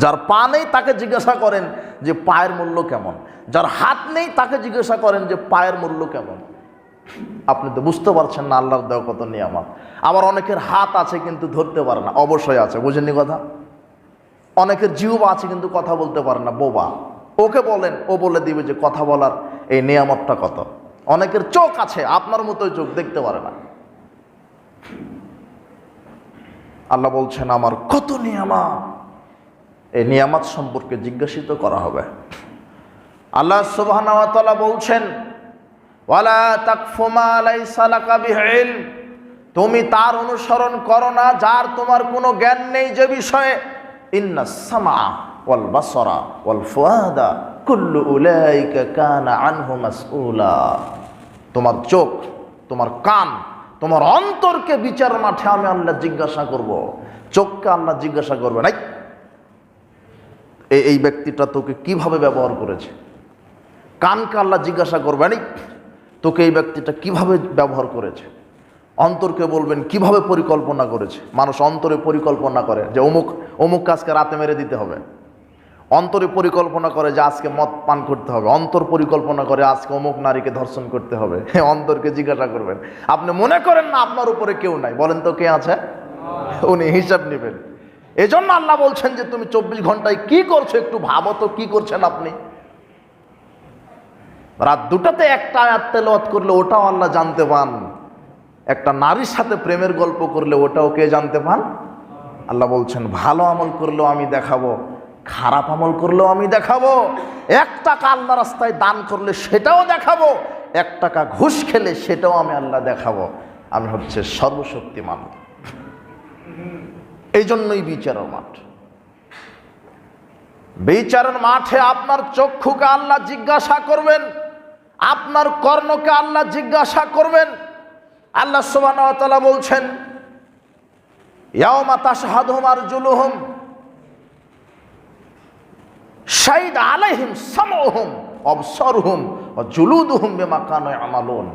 যার পা নেই তাকে জিজ্ঞাসা করেন যে পায়ের মূল্য কেমন? যার হাত নেই তাকে জিজ্ঞাসা করেন যে পায়ের মূল্য কেমন? আপনি তো বুঝতে পারছেন না, আল্লাহর দেওয়া কত নিয়ামত। আবার অনেকের হাত আছে কিন্তু ধরতে পারে না, অবশ্যই আছে, বুঝেননি কথা? অনেকের জিহ্ব আছে কিন্তু কথা বলতে পারে না, বোবা। ওকে বলেন, ও বলে দিবে যে কথা বলার এই নিয়ামতটা কত? অনেকের চোখ আছে, আপনার মতোই চোখ, দেখতে পারে না। আল্লাহ বলছেন, আমার কত নিয়ামত? এই নিয়ামত সম্পর্কে জিজ্ঞাসিত করা হবে। আল্লাহ ওয়া বলছেন, ওয়ালা তুমি তার অনুসরণ করো না, যার তোমার কোনো জ্ঞান নেই যে বিষয়ে। কুল্লু কানা তোমার চোখ, তোমার কান, তোমার অন্তরকে বিচার মাঠে আমি আল্লাহ জিজ্ঞাসা করব। চোখকে আল্লাহ জিজ্ঞাসা করবে নাই এই এই ব্যক্তিটা তোকে কীভাবে ব্যবহার করেছে? কানকে আল্লাহ জিজ্ঞাসা করবে নাই তোকে এই ব্যক্তিটা কীভাবে ব্যবহার করেছে? অন্তরকে বলবেন, কীভাবে পরিকল্পনা করেছে? মানুষ অন্তরে পরিকল্পনা করে যে, অমুক অমুক কাজকে রাতে মেরে দিতে হবে। অন্তরে পরিকল্পনা করে যে, আজকে মদ পান করতে হবে। অন্তর পরিকল্পনা করে আজকে অমুক নারীকে ধর্ষণ করতে হবে। অন্তরকে জিজ্ঞাসা করবেন, আপনি মনে করেন না আপনার উপরে কেউ নাই? বলেন তো কে আছে? উনি হিসাব নেবেন। এজন্য আল্লাহ বলছেন যে তুমি চব্বিশ ঘন্টায় কি করছ একটু ভাবো তো, কি করছেন আপনি? রাত দুটাতে একটা আয়াত তেলাওয়াত করলে ওটাও আল্লাহ জানতে পান। একটা নারীর সাথে প্রেমের গল্প করলে ওটাও কে জানতে পান? আল্লাহ বলছেন, ভালো আমল করলেও আমি দেখাবো, খারাপ আমল করলেও আমি দেখাবো। এক টাকা আল্লাহ রাস্তায় দান করলে সেটাও দেখাবো, এক টাকা ঘুষ খেলে সেটাও আমি আল্লাহ দেখাবো। আমি হচ্ছে সর্বশক্তিমান। এই জন্যই বিচারের মাঠ। বিচারের মাঠে আপনার চক্ষুকে আল্লাহ জিজ্ঞাসা করবেন, আপনার কর্ণকে আল্লাহ জিজ্ঞাসা করবেন। আল্লাহ সুবাহ বলছেন তাশহাদুহুম আরজুলুহুম শাহিদ আলাইহিম সামউহুম, অবসরহুম ওয়া জুলুদুহুম বিমা কানু ইয়ামালুন।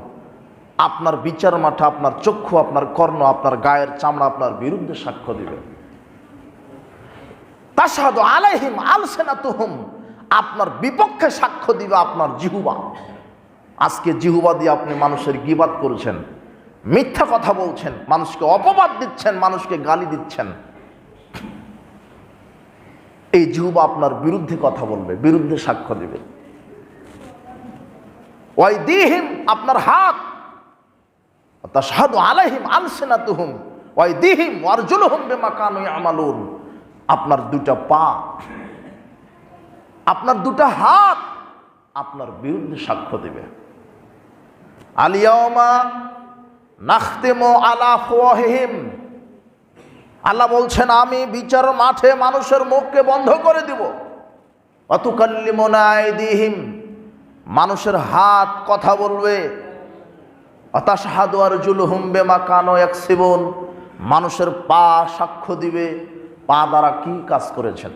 আপনার বিচার মাঠে আপনার চক্ষু, আপনার কর্ণ, আপনার গায়ের চামড়া আপনার বিরুদ্ধে সাক্ষ্য দিবে। তাশহাদু আলাইহিম আলসিনাতুহুম, আপনার বিপক্ষে সাক্ষ্য দিবে আপনার জিহুবা। আজকে জিহুবা দিয়ে আপনি মানুষের গিবাদ করছেন, মিথ্যা কথা বলছেন, মানুষকে অপবাদ দিচ্ছেন, মানুষকে গালি দিচ্ছেন। এই জিহুবা আপনার বিরুদ্ধে কথা বলবে, বিরুদ্ধে সাক্ষ্য দিবে। ওয়াই দিহিম আপনার হাত তাশহাদু আলাইহিম আলসিনাতুহুম ওয়াই দিহিম ওয়ারজুলুহুম বিমা কানু ইয়ামালুন। আপনার দুটা পা, আপনার দুটা হাত আপনার বিরুদ্ধে সাক্ষ্য দেবে। আলিয়ামা নাখতেমো আলা ফোয়াহিম আল্লাহ বলছেন, আমি বিচার মাঠে মানুষের মুখকে বন্ধ করে দিব। অতুকাল্লিমনাইদিহিম মানুষের হাত কথা বলবে অতাসাহাদু আর জুলহুম বেমা কানো একসিবন মানুষের পা সাক্ষ্য দিবে, পা দ্বারা কি কাজ করেছেন?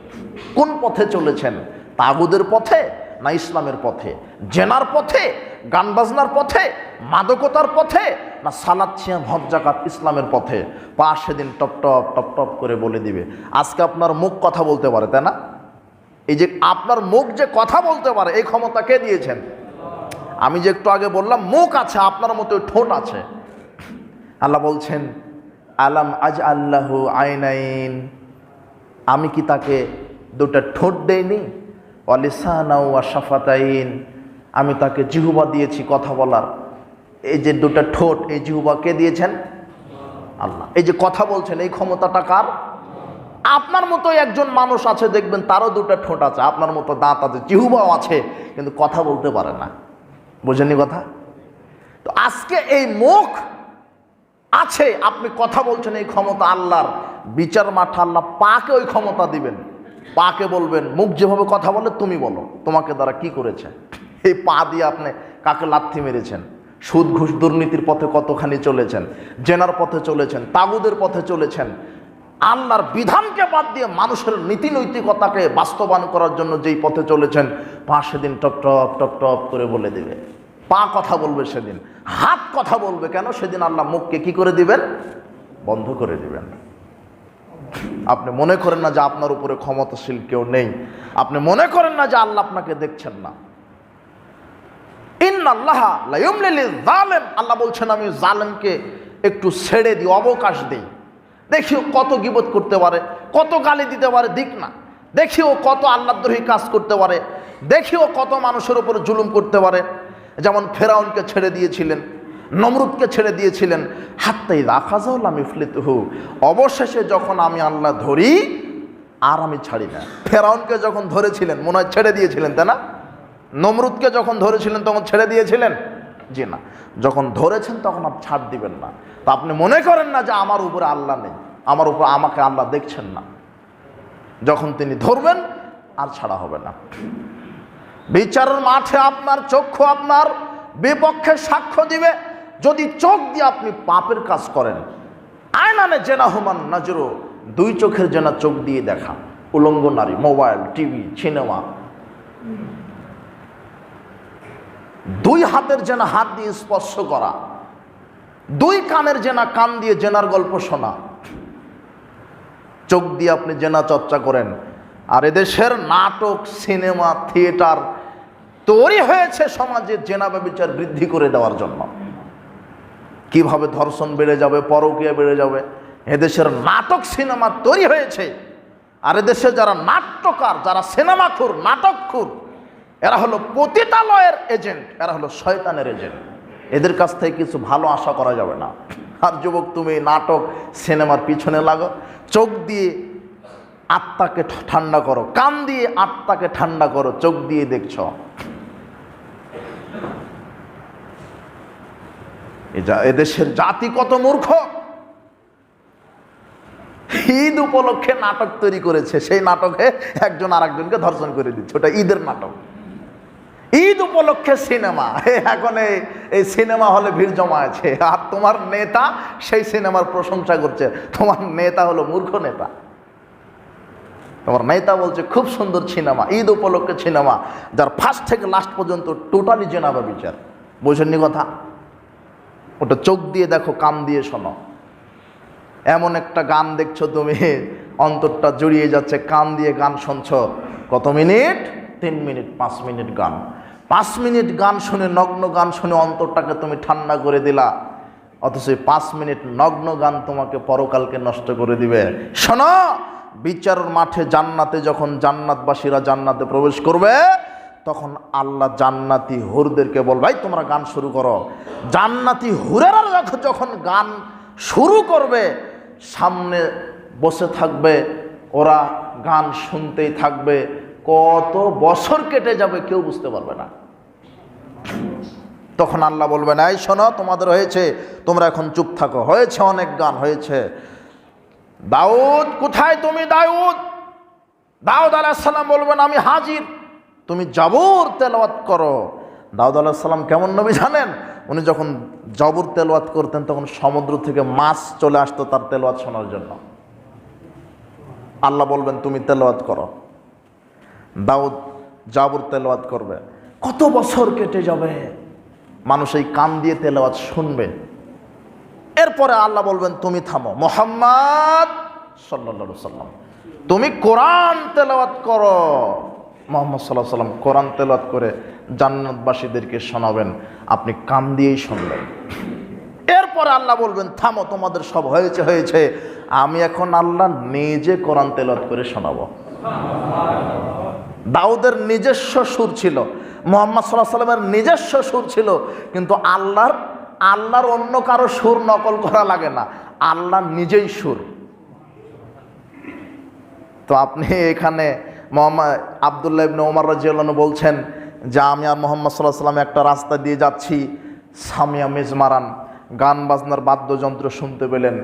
কোন পথে চলেছেন? তাগুদের পথে না ইসলামের পথে? জেনার পথে গান বাজনার পথে, মাদকতার পথে, না সালাদ ছিয়াম হজ জাকাত ইসলামের পথে? পা সেদিন টপ টপ টপ টপ করে বলে দিবে। আজকে আপনার মুখ কথা বলতে পারে, তাই না? এই যে আপনার মুখ যে কথা বলতে পারে, এই ক্ষমতা কে দিয়েছেন? আমি যে একটু আগে বললাম, মুখ আছে, আপনার মতো ঠোঁট আছে। আল্লাহ বলছেন, আলাম আজ আল্লাহ আইনাইন? আমি কি তাকে দুটা ঠোঁট দেইনি? অলিসানাউ আশাফাতাইন আমি তাকে জিহুবা দিয়েছি কথা বলার। এই যে দুটা ঠোঁট, এই জিহুবা কে দিয়েছেন? আল্লাহ। এই যে কথা বলছেন, এই ক্ষমতাটা কার? আপনার মতো একজন মানুষ আছে, দেখবেন তারও দুটো ঠোঁট আছে, আপনার মতো দাঁত আছে, জিহুবাও আছে, কিন্তু কথা বলতে পারে না। বোঝেননি কথা? তো আজকে এই মুখ আছে, আপনি কথা বলছেন এই ক্ষমতা আল্লাহর। বিচার মাঠে আল্লাহ পাকে ওই ক্ষমতা দিবেন। পাকে বলবেন, মুখ যেভাবে কথা বলে তুমি বলো, তোমাকে দ্বারা কি করেছে? এই পা দিয়ে আপনি কাকে লাথি মেরেছেন? সুদ ঘুষ দুর্নীতির পথে কতখানি চলেছেন? জেনার পথে চলেছেন? তাগুদের পথে চলেছেন? আল্লাহর বিধানকে বাদ দিয়ে মানুষের নীতি নৈতিকতাকে বাস্তবায়ন করার জন্য যেই পথে চলেছেন পা সেদিন টপ টপ টপ টপ করে বলে দেবে। পা কথা বলবে সেদিন। হাত কথা বলবে কেন? সেদিন আল্লাহ মুখকে কি করে দিবেন? বন্ধ করে দিবেন। আপনি মনে করেন না যে আপনার উপরে ক্ষমতাশীল কেউ নেই। আপনি মনে করেন না যে আল্লাহ আপনাকে দেখছেন না। আল্লাহ বলছেন, আমি জালেমকে একটু ছেড়ে দিই, অবকাশ দিই। দেখিও কত গিবত করতে পারে, কত গালি দিতে পারে, দিক না। দেখিও কত আল্লাহদ্রোহী কাজ করতে পারে। দেখিও কত মানুষের উপর জুলুম করতে পারে। যেমন ফেরাউনকে ছেড়ে দিয়েছিলেন, নমরুদকে ছেড়ে দিয়েছিলেন। হাত্তাই রাখাজাউল আমি ফ্লিতহু অবশেষে যখন আমি আল্লাহ ধরি, আর আমি ছাড়ি না। ফেরাউনকে যখন ধরেছিলেন, মনে হয় ছেড়ে দিয়েছিলেন, তাই না? নমরুদকে যখন ধরেছিলেন, তখন ছেড়ে দিয়েছিলেন? জি না। যখন ধরেছেন, তখন আপনি ছাড় দিবেন না। তা আপনি মনে করেন না যে আমার উপরে আল্লাহ নেই, আমার উপর আমাকে আল্লাহ দেখছেন না। যখন তিনি ধরবেন, আর ছাড়া হবে না। বিচারের মাঠে আপনার, চক্ষু আপনার, বিপক্ষে সাক্ষ্য দিবে। যদি চোখ দিয়ে আপনি পাপের কাজ করেন, আয়নানে জেনা হুমান নজরো, দুই চোখের জেনা চোখ দিয়ে দেখা। উলঙ্গ নারী, মোবাইল, টিভি, সিনেমা। দুই হাতের জেনা হাত দিয়ে স্পর্শ করা। দুই কানের জেনা কান দিয়ে জেনার গল্প শোনা। চোখ দিয়ে আপনি জেনা চর্চা করেন। আর এদেশের নাটক, সিনেমা, থিয়েটার তৈরি হয়েছে সমাজে জেনা বিচার বৃদ্ধি করে দেওয়ার জন্য। কীভাবে ধর্ষণ বেড়ে যাবে, পরকীয়া বেড়ে যাবে, এদেশের নাটক সিনেমা তৈরি হয়েছে। আর এদেশে যারা নাট্যকার, যারা সিনেমাখুর, নাটকখুর, এরা হলো পতিতালয়ের এজেন্ট, এরা হলো শয়তানের এজেন্ট। এদের কাছ থেকে কিছু ভালো আশা করা যাবে না। আর যুবক, তুমি নাটক সিনেমার পিছনে লাগো। চোখ দিয়ে আত্মাকে ঠান্ডা করো, কান দিয়ে আত্মাকে ঠান্ডা করো, চোখ দিয়ে দেখছ এ যা- এদেশের জাতি কত মূর্খ? ঈদ উপলক্ষে নাটক তৈরি করেছে, সেই নাটকে একজন আর একজনকে ধর্ষণ করে দিচ্ছে, ওটা ঈদের নাটক। ঈদ উপলক্ষে সিনেমা এখন এই এই সিনেমা হলে ভিড় জমা আছে, আর তোমার নেতা সেই সিনেমার প্রশংসা করছে, তোমার নেতা হলো মূর্খ নেতা। তোমার নেতা বলছে, খুব সুন্দর সিনেমা, ঈদ উপলক্ষে সিনেমা, যার ফার্স্ট থেকে লাস্ট পর্যন্ত টোটালি জেনাবা বিচার। বুঝেননি কথা? ওটা চোখ দিয়ে দেখো, কান দিয়ে শোনো। এমন একটা গান দেখছ তুমি, অন্তরটা জড়িয়ে যাচ্ছে, কান দিয়ে গান শুনছ। কত মিনিট? তিন মিনিট, পাঁচ মিনিট গান। পাঁচ মিনিট গান শুনে, নগ্ন গান শুনে অন্তরটাকে তুমি ঠান্ডা করে দিলা। অথচ পাঁচ মিনিট নগ্ন গান তোমাকে পরকালকে নষ্ট করে দিবে। শোনো, বিচারের মাঠে জান্নাতে, যখন জান্নাতবাসীরা জান্নাতে প্রবেশ করবে তখন আল্লাহ জান্নাতি হুরদেরকে বল, ভাই, তোমরা গান শুরু করো। জান্নাতি হুরেরা যখন গান শুরু করবে, সামনে বসে থাকবে, ওরা গান শুনতেই থাকবে, কত বছর কেটে যাবে কেউ বুঝতে পারবে না। তখন আল্লাহ বলবেন, এই শোনো, তোমাদের হয়েছে, তোমরা এখন চুপ থাকো, হয়েছে অনেক গান, হয়েছে। দাউদ, কোথায় তুমি, দাউদ? দাউদ আলাহিসাল্লাম বলবেন, আমি হাজির। তুমি জাবর তেলাওয়াত করো। দাউদ আলাহিসাল্লাম কেমন নবী জানেন? উনি যখন জাবুর তেলাওয়াত করতেন, তখন সমুদ্র থেকে মাছ চলে আসতো তার তেলাওয়াত শোনার জন্য। আল্লাহ বলবেন, তুমি তেলাওয়াত করো। দাউদ জাবর তেলাওয়াত করবে। কত বছর কেটে যাবে? মানুষ এই কান দিয়ে তেলাওয়াত শুনবে। এরপরে আল্লাহ বলবেন, তুমি থামো। মোহাম্মদ সাল্লা সাল্লাম তুমি কোরআন তেলাওয়াত করো। মোহাম্মদ সাল্লাহ সাল্লাম কোরআন তেলাওয়াত করে জান্নাতবাসীদেরকে শোনাবেন। আপনি কান দিয়েই শুনবেন। এরপরে আল্লাহ বলবেন, থামো, তোমাদের সব হয়েছে হয়েছে। আমি এখন আল্লাহ নিজে কোরআন তেলাওয়াত করে শোনাবো। দাউদের নিজস্ব সুর ছিল। মোহাম্মদ সাল্লাহ সাল্লামের নিজস্ব সুর ছিল, কিন্তু আল্লাহর আল্লাহর অন্য কারও সুর নকল করা লাগে না। আল্লাহ নিজেই সুর। তো আপনি এখানে মোহাম্মদ আবদুল্লাহ ইবনে ওমর রাজিউল্লাহ বলছেন, যে আমি আর মোহাম্মদ সাল্লাহ সাল্লাম একটা রাস্তা দিয়ে যাচ্ছি, সামিয়া মেজমারান, গান বাজনার বাদ্যযন্ত্র শুনতে পেলেন।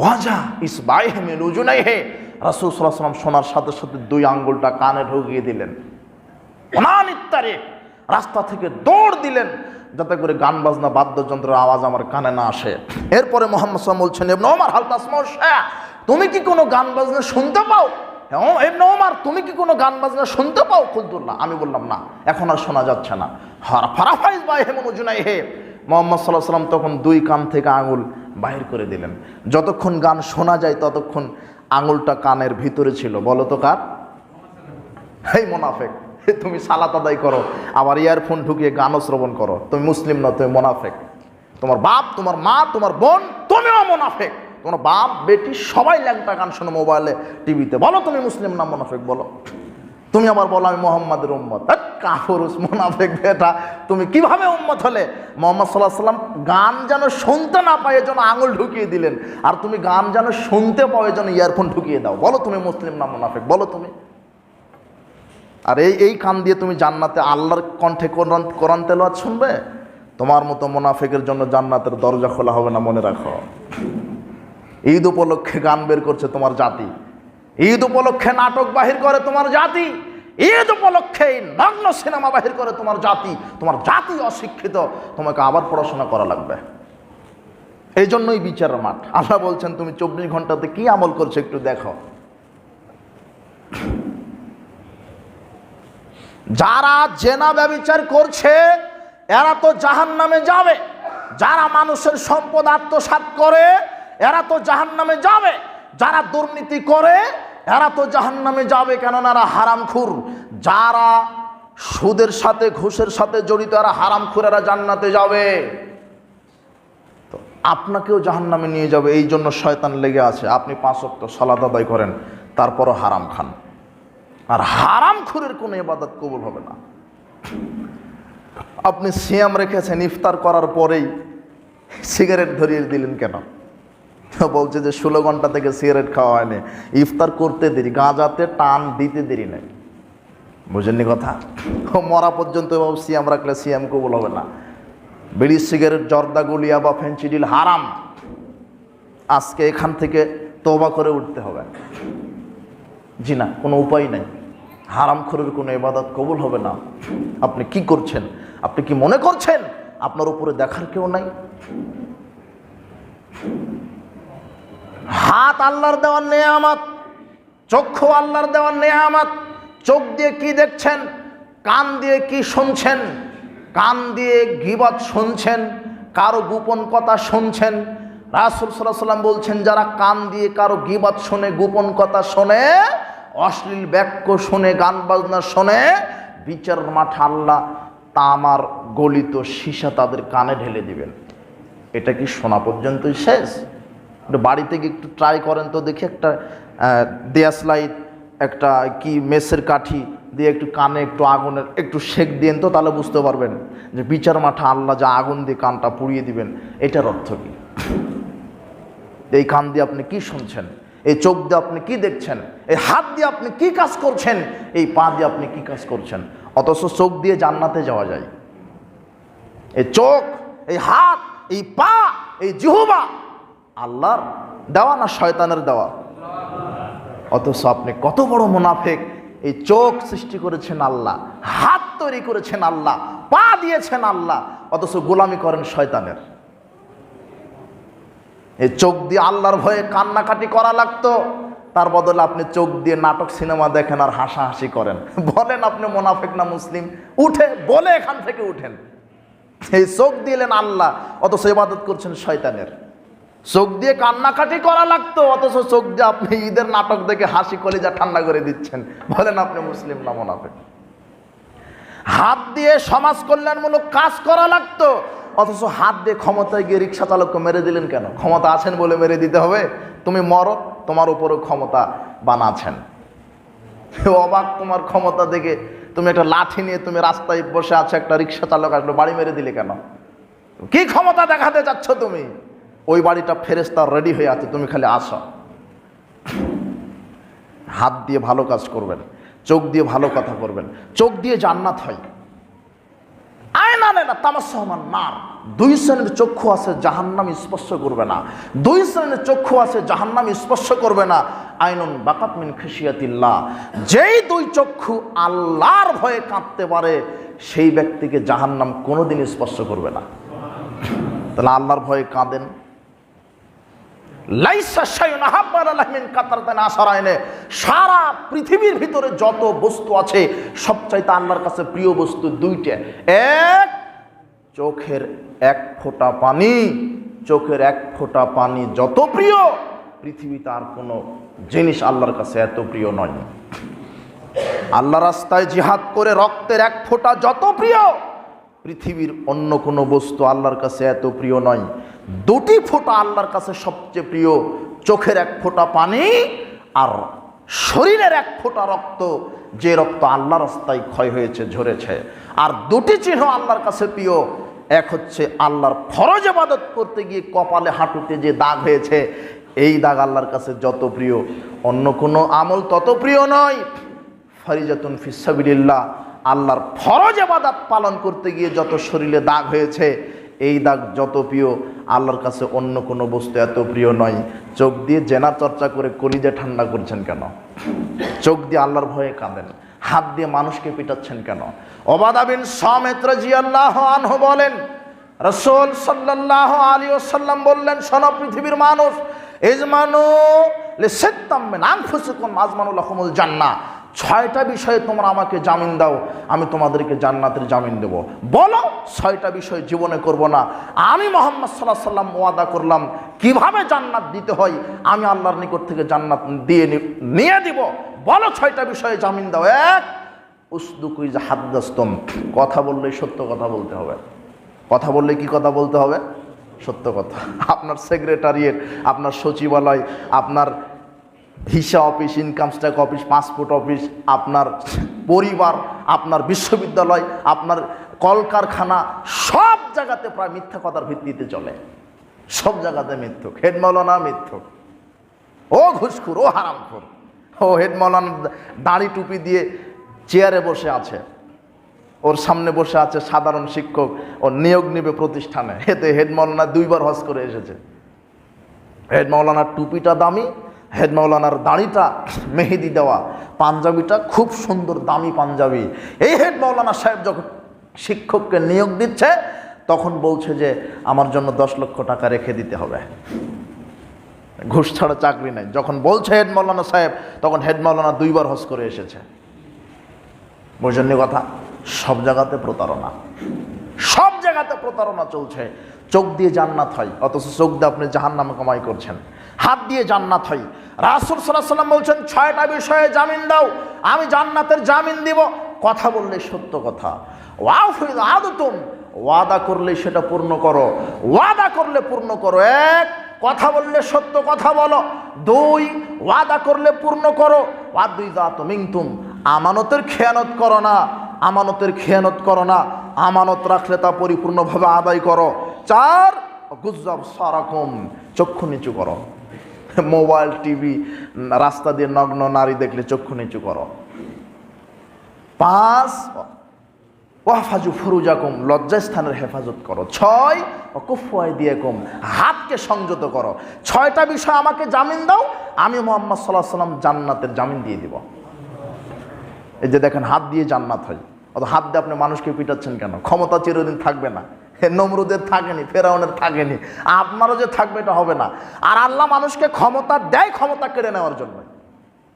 ওয়াজা ইস বাই হেমে রুজুনাই হে রাসুল সাল্লাহ সাল্লাম শোনার সাথে সাথে দুই আঙ্গুলটা কানে ঢুকিয়ে দিলেন। অনানিত্তারে রাস্তা থেকে দৌড় দিলেন, যাতে করে গান বাজনা বাদ্যযন্ত্রের আওয়াজ আমার কানে না আসে। এরপরে মোহাম্মদ সাল্লাম বলছেন ওমার হালতাসমর তুমি কি কোনো গান বাজনা শুনতে পাও? এমনি ওমার, তুমি কি কোনো গান বাজনা শুনতে পাও? কুলতুল্লাহ আমি বললাম, না, এখন আর শোনা যাচ্ছে না। হার ফারাফাইজ বাই হেমন উজুনাই হে মোহাম্মদ সাল্লাহ সাল্লাম তখন দুই কান থেকে আঙুল বাহির করে দিলেন। যতক্ষণ গান শোনা যায়, ততক্ষণ আঙুলটা কানের ভিতরে ছিল। বলো তো কার? এই মোনাফেক তুমি সালাত আদায় করো, আবার ইয়ারফোন ঢুকিয়ে গানও শ্রবণ করো। তুমি মুসলিম না, তুমি মোনাফেক। তোমার বাপ, তোমার মা, তোমার বোন, তুমিও মোনাফেক। তোমার বাপ, বেটি সবাই ল্যাংটা গান শোনো মোবাইলে টিভিতে বলো তুমি মুসলিম না মোনাফেক, বলো। তুমি আবার বলো, আমি মোহাম্মদের উম্মত। কাফরুস মোনাফেক, বেটা। তুমি কীভাবে উম্মত হলে? মোহাম্মদ সাল্লাহ সাল্লাম গান যেন শুনতে না পায় যেন আঙুল ঢুকিয়ে দিলেন। আর তুমি গান যেন শুনতে পাও যেন ইয়ারফোন ঢুকিয়ে দাও। বলো তুমি মুসলিম না মোনাফেক, বলো তুমি। আর এই এই কান দিয়ে তুমি জান্নাতে আল্লাহর কণ্ঠে কোরআন কোরআন তেলাওয়াত শুনবে? তোমার মতো মোনাফেকের জন্য জান্নাতের দরজা খোলা হবে না, মনে রাখো। ঈদ উপলক্ষে গান বের করছে তোমার জাতি। ঈদ উপলক্ষে নাটক বাহির করে তোমার জাতি। ঈদ উপলক্ষে নগ্ন সিনেমা বাহির করে তোমার জাতি। তোমার জাতি অশিক্ষিত। তোমাকে আবার পড়াশোনা করা লাগবে। এই জন্যই বিচারের মাঠ। আল্লাহ বলছেন, তুমি চব্বিশ ঘন্টাতে কি আমল করছ একটু দেখো। যারা জেনা ব্যবিচার করছে, এরা তো জাহান নামে যাবে। যারা মানুষের সম্পদ আত্মসাৎ করে এরা তো জাহান নামে যাবে। যারা দুর্নীতি করে, এরা তো জাহান নামে যাবে কেননা এরা হারামখুর। যারা সুদের সাথে, ঘুষের সাথে জড়িত, এরা হারামখুর, এরা জান্নাতে যাবে। আপনাকেও জাহান নামে নিয়ে যাবে, এই জন্য শয়তান লেগে আছে। আপনি পাঁচ অক্ট সলাদ আদায় করেন, তারপরও হারাম খান। আর হারাম খুরের কোনো এবাদত কবুল হবে না। আপনি সিয়াম রেখেছেন, ইফতার করার পরেই সিগারেট ধরিয়ে দিলেন কেন? বলছে যে ষোলো ঘণ্টা থেকে সিগারেট খাওয়া হয়নি। ইফতার করতে দেরি, গাঁজাতে টান দিতে দেরি নেই। বুঝেননি কথা? মরা পর্যন্ত এভাবে সিয়াম রাখলে সিয়াম কবুল হবে না। বিড়ি, সিগারেট, জর্দা, গুলিয়া বা ফেন্সিডিল হারাম। আজকে এখান থেকে তোবা করে উঠতে হবে। জি না, কোনো উপায় নাই। হারামখোরের কোনো এবাদত কবুল হবে না। আপনি কি করছেন? আপনি কি মনে করছেন? আপনার উপরে দেখার কেউ নাই? হাত আল্লাহর দেওয়ার নেয়ামাত, চক্ষু আল্লাহর দেওয়ার নেয়ামাত, চোখ দিয়ে কি দেখছেন, কান দিয়ে কি শুনছেন, কান দিয়ে গিবাদ শুনছেন, কারও গোপন কথা শুনছেন, রাসুল সাল্লাহ সাল্লাম বলছেন, যারা কান দিয়ে কারও গিবাদ শোনে, গোপন কথা শোনে, অশ্লীল বাক্য শোনে, গান বাজনা শোনে, বিচার মাঠে আল্লাহ তামার গলিত সীসা তাদের কানে ঢেলে দিবেন। এটা কি শোনা পর্যন্তই শেষ? একটু বাড়িতে গিয়ে একটু ট্রাই করেন তো দেখি একটা দেয়াস লাইট একটা কি মেসের কাঠি দিয়ে একটু কানে একটু আগুনের, একটু শেক দিয়েন তো তাহলে বুঝতে পারবেন যে বিচার মাঠে আল্লাহ যা আগুন দিয়ে কানটা পুড়িয়ে দিবেন, এটার অর্থ কি? এই কান দিয়ে আপনি কি শুনছেন? এই চোখ দিয়ে আপনি কি দেখছেন? এই হাত দিয়ে আপনি কি কাজ করছেন? এই পা দিয়ে আপনি কি কাজ করছেন? অথচ চোখ দিয়ে জান্নাতে যাওয়া যায়। এই চোখ, এই হাত, এই পা, এই জিহুবা আল্লাহর দেওয়া না শয়তানের দেওয়া? অথচ আপনি কত বড় মুনাফেক। এই চোখ সৃষ্টি করেছেন আল্লাহ, হাত তৈরি করেছেন আল্লাহ, পা দিয়েছেন আল্লাহ, অথচ গোলামি করেন শয়তানের। এই চোখ দিয়ে আল্লাহর ভয়ে কান্নাকাটি করা লাগতো। তার বদলে আপনি চোখ দিয়ে নাটক সিনেমা দেখেন আর হাসাহাসি করেন। বলেন আপনি মোনাফেক না মুসলিম? উঠে, বলে এখান থেকে উঠেন। এই চোখ দিলেন আল্লাহ, অথচ ইবাদত করছেন শয়তানের। চোখ দিয়ে কান্নাকাটি করা লাগতো, অথচ চোখ দিয়ে আপনি ঈদের নাটক দেখে হাসি কলিজা ঠান্ডা করে দিচ্ছেন। বলেন আপনি মুসলিম না মোনাফেক? হাত দিয়ে সমাজ কল্যাণমূলক কাজ করা লাগতো, অথচ হাত দিয়ে ক্ষমতায় গিয়ে রিক্সা চালককে মেরে দিলেন কেন? ক্ষমতা আছেন বলে মেরে দিতে হবে? তুমি মরো, তোমার উপরও ক্ষমতা বানাছেন অবাক তোমার ক্ষমতা দেখে তুমি একটা লাঠি নিয়ে তুমি রাস্তায় বসে আছো, একটা রিক্সা চালক আসলো, বাড়ি মেরে দিলে কেন? কি ক্ষমতা দেখাতে চাচ্ছ তুমি? ওই বাড়িটা ফেরেস্তা রেডি হয়ে আছে, তুমি খালি আসো। হাত দিয়ে ভালো কাজ করবেন, চোখ দিয়ে ভালো কথা করবেন চোখ দিয়ে জান্নাত হয়। নেনা তামাসমান নার দুই শ্রেণির চক্ষু আছে, জাহান্নাম স্পর্শ করবে না। দুই শ্রেণির চক্ষু আছে, জাহান্নাম স্পর্শ করবে না। আইনুন বাকাত মিন যেই দুই চক্ষু আল্লাহর ভয়ে কাঁদতে পারে, সেই ব্যক্তিকে জাহান্নাম কোনোদিন স্পর্শ করবে না। তাহলে আল্লাহর ভয়ে কাঁদেন। সারা পৃথিবীর ভিতরে যত বস্তু আছে, সবচাইতে আল্লাহর কাছে প্রিয় বস্তু দুইটা। এক, চোখের এক ফোঁটা পানি। চোখের এক ফোঁটা পানি যত প্রিয়, পৃথিবীতে আর কোনো জিনিস আল্লাহর কাছে এত প্রিয় নয়। আল্লাহ রাস্তায় জিহাদ করে রক্তের এক ফোঁটা যত প্রিয়, পৃথিবীর অন্য কোনো বস্তু আল্লাহর কাছে এত প্রিয় নয়। দুটি ফোঁটা আল্লাহর কাছে সবচেয়ে প্রিয়, চোখের এক ফোঁটা পানি আর শরীরের এক ফোঁটা রক্ত। যে রক্ত আল্লাহ রাস্তায় ক্ষয় হয়েছে, ঝরেছে। আর দুটি চিহ্ন আল্লাহর কাছে প্রিয়, এক হচ্ছে আল্লাহর ফরজ ইবাদত করতে গিয়ে কপালে হাঁটুতে যে দাগ হয়েছে, এই দাগ আল্লাহর কাছে যত প্রিয়। অন্য কোনো আমল তত প্রিয় নয়। ফারিজাতুন ফিসাবিল্লাহ আল্লাহর ফরজ এবাদাত পালন করতে গিয়ে যত শরীরে দাগ হয়েছে এই দাগ যত প্রিয়, আল্লাহর কাছে অন্য কোনো বস্তু এত প্রিয় নয়। চোখ দিয়ে জেনা চর্চা করে কলিজে ঠান্ডা করছেন কেন? চোখ দিয়ে আল্লাহর ভয়ে কাঁদেন। হাত দিয়ে মানুষকে পিটাচ্ছেন কেন? ওবাদা বিন সামেত্র জি আল্লাহ আনহু বলেন, রসুল সাল্লাহ আলী ওসাল্লাম বললেন, শোনো পৃথিবীর মানুষ, ইজমানু লিসিত্তামিন আনফুসিকুম আজমানুল জান্নাহ। ছয়টা বিষয়ে তোমরা আমাকে জামিন দাও, আমি তোমাদেরকে জান্নাতের জামিন দেব। বলো, ছয়টা বিষয় জীবনে করব না। আমি মোহাম্মদ সাল্লাহ সাল্লাম ওয়াদা করলাম, কীভাবে জান্নাত দিতে হয়, আমি আল্লাহর নিকট থেকে জান্নাত দিয়ে নিয়ে দিব। বলো, ছয়টা বিষয়ে জামিন দাও। এক উসদুকুইজ হাদ্দাস্তম। কথা বললেই সত্য কথা বলতে হবে। কথা বললে কি কথা বলতে হবে? সত্য কথা। আপনার সেক্রেটারিয়েট, আপনার সচিবালয়, আপনার visa office income tax office passport office আপনার পরিবার, আপনার বিশ্ববিদ্যালয়, আপনার কলকারখানা, সব জায়গাতে প্রায় মিথ্যা কথার ভিত্তিতে চলে। সব জায়গাতে মিথ্যুক। হেড মৌলানা মিথ্যুক। ও ঘুষখুর, ও হারামখোর। ও হেড দাড়ি টুপি দিয়ে চেয়ারে বসে আছে। ওর সামনে বসে আছে সাধারণ শিক্ষক। ও নিয়োগ নেবে প্রতিষ্ঠানে। এতে হেড মৌলানা দুইবার হজ করে এসেছে। হেড মৌলানার টুপিটা দামি হেড মৌলানার দাড়িটা মেহেদি দেওয়া, পাঞ্জাবিটা খুব সুন্দর, দামি পাঞ্জাবি। এই হেড মৌলানা সাহেব যখন শিক্ষককে নিয়োগ দিচ্ছে, তখন বলছে যে, আমার জন্য দশ লক্ষ টাকা রেখে দিতে হবে। ঘুষ ছাড়া চাকরি নেই। যখন বলছে হেড সাহেব, তখন হেড দুইবার হজ করে এসেছে। বোঝেননি কথা? সব জায়গাতে প্রতারণা। সব জায়গাতে প্রতারণা চলছে। চোখ দিয়ে জান্নাত হয়, অথচ চোখ দিয়ে আপনি জাহান নামে কামাই করছেন। হাত দিয়ে জান্নাত হয়। রাসুল সাল্লাহ সাল্লাম বলছেন, ছয়টা বিষয়ে জামিন দাও, আমি জান্নাতের জামিন দিব। কথা বললে সত্য কথা। ওয়াফিদ আদতুম, ওয়াদা করলে সেটা পূর্ণ করো। ওয়াদা করলে পূর্ণ করো, এক, কথা বললে সত্য কথা বলো। দুই, ওয়াদা করলে পূর্ণ করো। ওয়াদ দুই দাত মিংতুম আমানতের খেয়ানত করো না। আমানতের খেয়ানত করো না। আমানত রাখলে তা পরিপূর্ণভাবে আদায় করো। চার গুজব সারাকম, চক্ষু নিচু করো। মোবাইল টিভি, রাস্তা দিয়ে নগ্ন নারী দেখলে চক্ষু নিচু করো। পাঁচ, ওয়াফাজু ফুরুজাকুম, লজ্জাস্থানের হেফাজত করো। ছয় কুফুয়াই দিয়ে কম হাতকে সংযত করো। ছয়টা বিষয় আমাকে জামিন দাও, আমি মোহাম্মদ সাল্লাহ সাল্লাম জান্নাতের জামিন দিয়ে দিব। এই যে দেখেন, হাত দিয়ে জান্নাত হয়। অত হাত দিয়ে আপনি মানুষকে পিটাচ্ছেন কেন? ক্ষমতা চিরদিন থাকবে না। নমরুদের থাকেনি, ফেরাউনের থাকেনি। আপনারও যে থাকবে এটা হবে না। আর আল্লাহ মানুষকে ক্ষমতা দেয় ক্ষমতা কেড়ে নেওয়ার জন্য।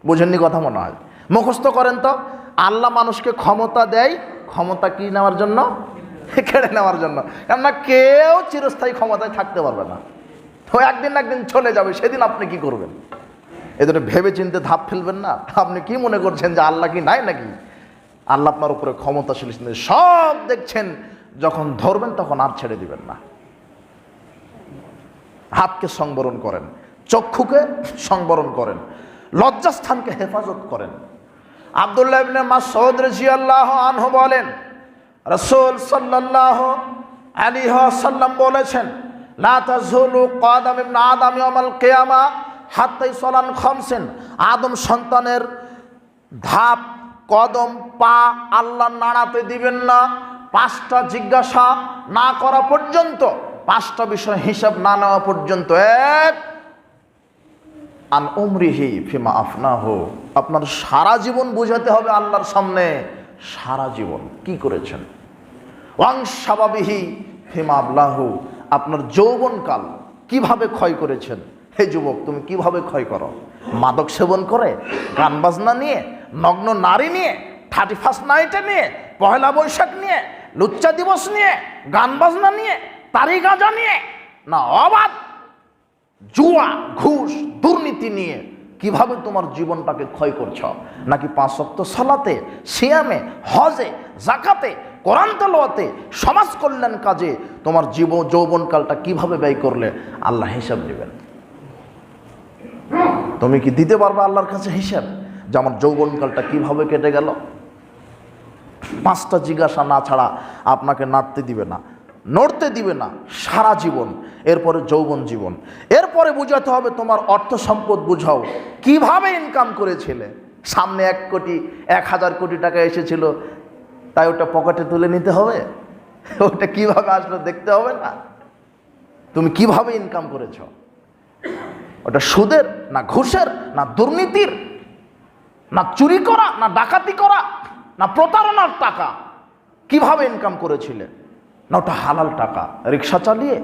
বুঝেননি কথা মনে হয়? মুখস্থ করেন তো। আল্লাহ মানুষকে ক্ষমতা দেয়, ক্ষমতা কি নেওয়ার জন্য? কেড়ে নেওয়ার জন্য। কেননা কেউ চিরস্থায়ী ক্ষমতায় থাকতে পারবে না। তো একদিন না একদিন চলে যাবে, সেদিন আপনি কি করবেন? এদের ভেবে চিনতে ধাপ ফেলবেন না। আপনি কি মনে করছেন যে আল্লাহ কি নাই নাকি? আল্লাহ আপনার উপরে ক্ষমতাশীল সব দেখছেন। যখন ধরবেন তখন আর ছেড়ে দিবেন না। হাতকে সংবরণ করেন, চক্ষুকে সংবরণ করেন, লজ্জাস্থানকে হেফাজত করেন। আবদুল্লাহ ইবনে মাসউদ রাদিয়াল্লাহু আনহু বলেন, রাসূল সাল্লাল্লাহু আলাইহি ওয়াসাল্লাম বলেছেন, লা তাযুলু কাদাম ইবনে আদম ইয়াউমাল কিয়ামা হাত্তা ইসলান খামসিন। আদম সন্তানের ধাপ, কদম, পা আল্লাহ নাড়াতে দিবেন না। পাঁচটা জিজ্ঞাসা না করা পর্যন্ত, পাঁচটা বিষয় হিসাব না নেওয়া পর্যন্ত এক। আন উমরিহি ফিমা আফনাহু। আপনার সারা জীবন বুঝাতে হবে আল্লাহর সামনে। সারা জীবন। কি করেছেন? ওয়াংসাবাবিহি ফিমা আবলাহু। আপনার যৌবনকাল কীভাবে ক্ষয় করেছেন? হে যুবক, তুমি কীভাবে ক্ষয় করো? মাদক সেবন করে, গান বাজনা নিয়ে, নগ্ন নারী নিয়ে থার্টি ফার্স্ট নাইটে নিয়ে, পহেলা বৈশাখ নিয়ে, লুচ্চা দিবস নিয়ে, গান বাজনা নিয়ে, তারি গাঁজা নিয়ে, না অবাধ, জুয়া, ঘুষ, দুর্নীতি নিয়ে কীভাবে তোমার জীবনটাকে ক্ষয় করছ? নাকি পাঁচ সপ্তাহ সালাতে, সিয়ামে, হজে জাকাতে কোরআন তালোয়াতে সমাজ কল্যাণ কাজে তোমার জীব, যৌবনকালটা কীভাবে ব্যয় করলে আল্লাহ হিসাব নেবেন? তুমি কি দিতে পারবে আল্লাহর কাছে হিসাব যে আমার যৌবনকালটা কীভাবে কেটে গেল? পাঁচটা জিজ্ঞাসা না ছাড়া আপনাকে নাড়তে দিবে না, নড়তে দিবে না, সারা জীবন, এরপরে যৌবন জীবন। এরপরে বুঝাতে হবে তোমার অর্থ সম্পদ বুঝাও। কীভাবে ইনকাম করেছিলে? সামনে এক কোটি, এক হাজার কোটি টাকা এসেছিল, তাই ওটা পকেটে তুলে নিতে হবে? ওটা কীভাবে আসলো দেখতে হবে না? তুমি কীভাবে ইনকাম করেছ? ওটা সুদের, না ঘুষের, না দুর্নীতির, না চুরি করা, না ডাকাতি করা? না প্রতারণার টাকা? কীভাবে ইনকাম করেছিলেন? না ওটা হালাল টাকা। রিক্সা চালিয়ে?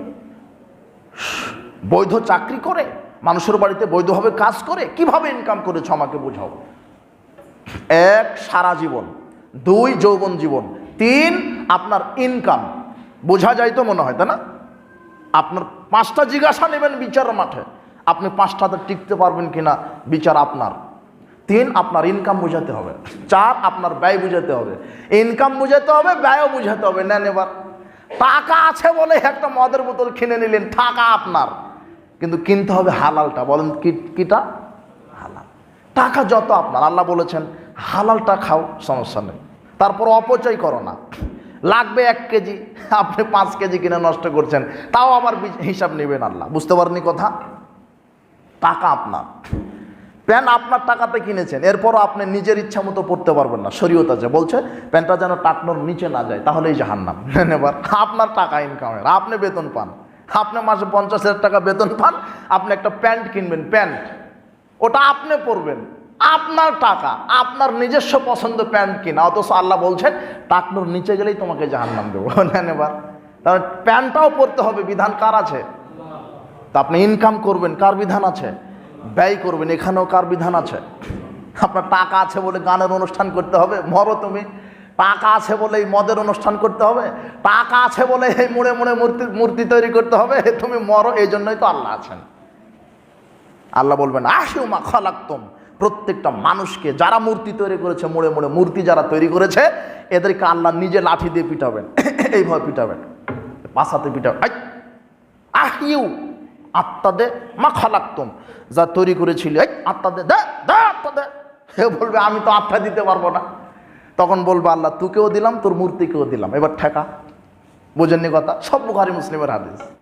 বৈধ চাকরি করে? মানুষের বাড়িতে বৈধভাবে কাজ করে? কীভাবে ইনকাম করেছ আমাকে বোঝাও। এক, সারা জীবন। দুই, যৌবন জীবন। তিন, আপনার ইনকাম বোঝা যায় তো মনে হয়, তাই না? আপনার পাঁচটা জিজ্ঞাসা নেবেন বিচার মাঠে। আপনি পাঁচটাতে টিকতে পারবেন কিনা? বিচার আপনার। তিন, আপনার ইনকাম বুঝাতে হবে। চার, আপনার ব্যয় বুঝাতে হবে। ইনকাম বুঝাতে হবে, ব্যয়ও বুঝাতে হবে। নেন এবার। টাকা আছে বলে একটা মদের বোতল কিনে নিলেন, টাকা আপনার। কিন্তু কিনতে হবে হালালটা। বলেন কি, কিটা? হালাল। টাকা যত আপনার। আল্লাহ বলেছেন, হালালটা খাও, সমস্যা নেই। তারপর অপচয় করো না। লাগবে এক কেজি, আপনি পাঁচ কেজি কিনে নষ্ট করছেন। তাও আবার হিসাব নেবেন আল্লাহ। বুঝতে পারেননি কথা? টাকা আপনার। প্যান্ট আপনার টাকাতে কিনেছেন, এরপরও আপনি নিজের ইচ্ছা মতো পড়তে পারবেন না। শরীয়ত আছে বলছে প্যান্টটা যেন টাকনোর নিচে না যায়, তাহলেই জাহান্নাম। নেন এবার আপনার টাকা ইনকামের আপনি বেতন পান। আপনি মাসে পঞ্চাশ হাজার টাকা বেতন পান, আপনি একটা প্যান্ট কিনবেন, প্যান্ট। ওটা আপনি পরবেন, আপনার টাকা, আপনার নিজস্ব পছন্দ প্যান্ট কিনা, অথচ আল্লাহ বলছেন, টাকনোর নিচে গেলেই তোমাকে জাহান্নাম দেবো। নেন এবার। তাহলে প্যান্টটাও পরতে হবে, বিধান কার আছে? তা আপনি ইনকাম করবেন, কার বিধান আছে? ব্যয় করবেন, এখানেও কার বিধান আছে? আপনার টাকা আছে বলে গানের অনুষ্ঠান করতে হবে, মরো তুমি। টাকা আছে বলে এই মদের অনুষ্ঠান করতে হবে, টাকা আছে বলে এই মুড়ে মুড়ে মূর্তি মূর্তি তৈরি করতে হবে, তুমি মরো, এই জন্যই তো আল্লাহ আছেন। আল্লাহ বলবেন আসিও মা খালাক্তম। প্রত্যেকটা মানুষকে, যারা মূর্তি তৈরি করেছে, মুড়ে মুড়ে মূর্তি যারা তৈরি করেছে, এদেরকে আল্লাহ নিজে লাঠি দিয়ে পিটাবেন, এইভাবে পিটাবেন। পাশাতে পিটাবেন। আহিউ আত্মা দে মা খালাক্তুম। যা তৈরি করেছিল, এই আত্মা দে দে আত্মা দে। সে বলবে, আমি তো আত্মা দিতে পারব না। তখন বলবে আল্লাহ, তোকেও দিলাম, তোর মূর্তিকেও দিলাম। এবার ঠেকা। বোঝেননি কথা? সব বুখারি, মুসলিমের হাদিস।